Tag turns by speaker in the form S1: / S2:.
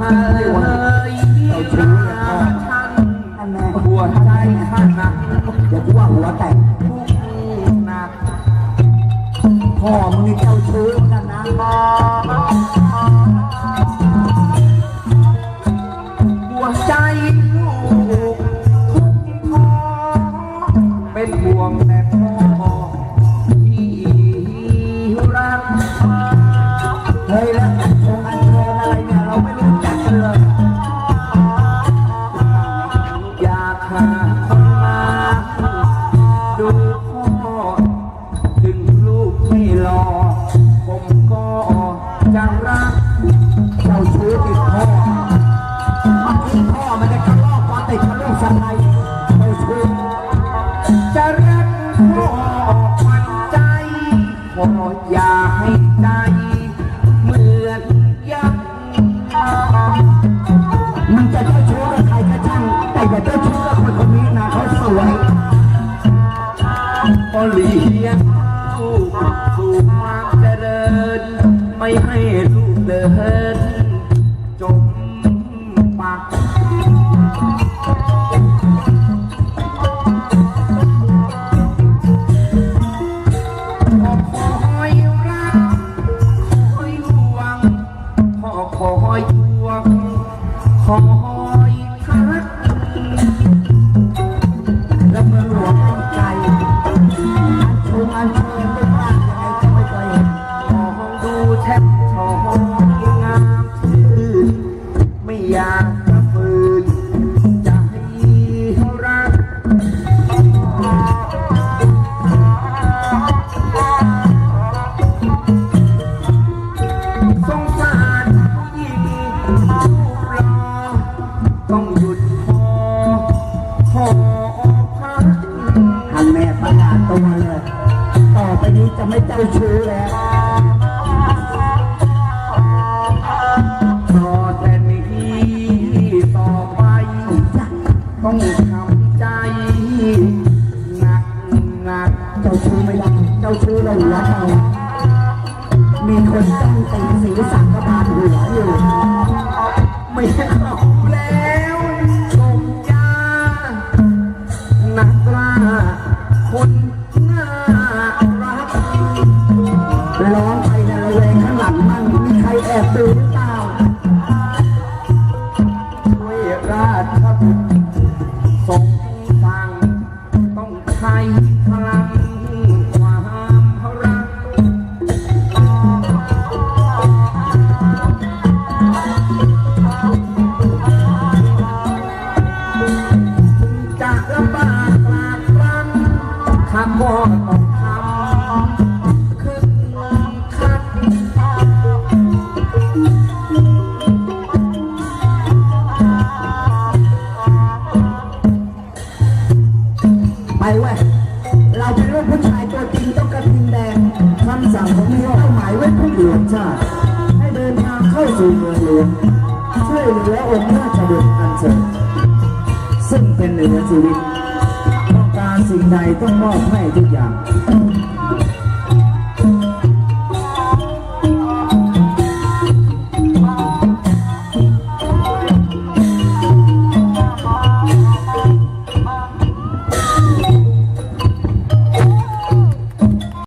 S1: หัวใจข้านะ
S2: เดี๋ยวกูว่าหัวแตก
S1: ทุกหนัก
S2: พ่อมึงนี่เจ้าชู้เหมือนกันนะ
S1: หัวใจลูกทุกท้อเป็นห่วงแต่พ่อ
S2: เจ้าชู้ติดพ่อเมื่อกี้พ่อมันจะกระลอกตอนติดกระลูกชันในเจ้าชู้
S1: จะรักพ่อพันใจพ่ออย่าให้ใจเหมือนยักษ์
S2: มึงจะเจ้าชู้กับใครก็ช่างแต่อย่าเจ้าชู้กับคนคนนี้นะเขาสวย
S1: พอเลี้ยงลูกสู่ความเจริญ ไม่ให้ลูก เดินจมปักขอคอยรักคอยหวังขอคอยหวังขอ พัก
S2: ทางแม่ประกาศตัวเลย ต่อไปนี้จะไม่เจ้าชู้แล้ว
S1: รอแต่นี้ต่อไป ต้องทำใจหนักหนัก
S2: เจ้าชู้ไม่ได้เจ้าชู้เราหัวเรามีคนต้องตีศีรษะกระบาลหัวอยู่
S1: ไม่
S2: สั่งของมีเป้าหมายไว้ทุกหลวงชาติให้เดินทางเข้าสู่เมืองหลวงช่วยเหลือองค์ราชบุตรอันเชิญซึ่งเป็นเหนือชีวิตต้องการสิ่งใดต้องมอบให้ทุกอย่าง